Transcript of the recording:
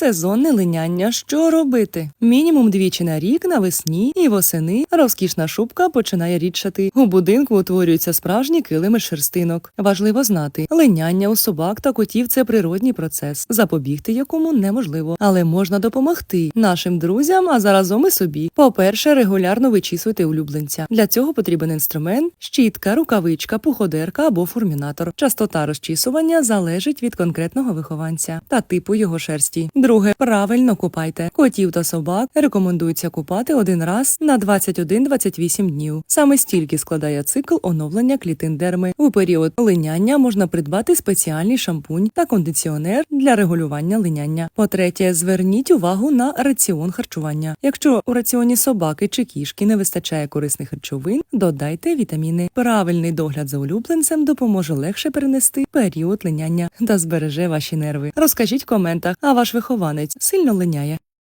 Сезонне линяння. Що робити? Мінімум двічі на рік навесні і восени розкішна шубка починає рідшати. У будинку утворюються справжні килими шерстинок. Важливо знати, линяння у собак та котів це природній процес, запобігти якому неможливо, але можна допомогти нашим друзям, а заразом і собі. По-перше, регулярно вичісуйте улюбленця. Для цього потрібен інструмент, щітка, рукавичка, пуходерка або фурмінатор. Частота розчісування залежить від конкретного вихованця та типу його шерсті. Друге, правильно купайте. Котів та собак рекомендується купати один раз на 21-28 днів. Саме стільки складає цикл оновлення клітин дерми. У період линяння можна придбати спеціальний шампунь та кондиціонер для регулювання линяння. По-третє, зверніть увагу на раціон харчування. Якщо у раціоні собаки чи кішки не вистачає корисних речовин, додайте вітаміни. Правильний догляд за улюбленцем допоможе легше перенести період линяння та збереже ваші нерви. Розкажіть в коментах, а ваш вихованець сильно линяє.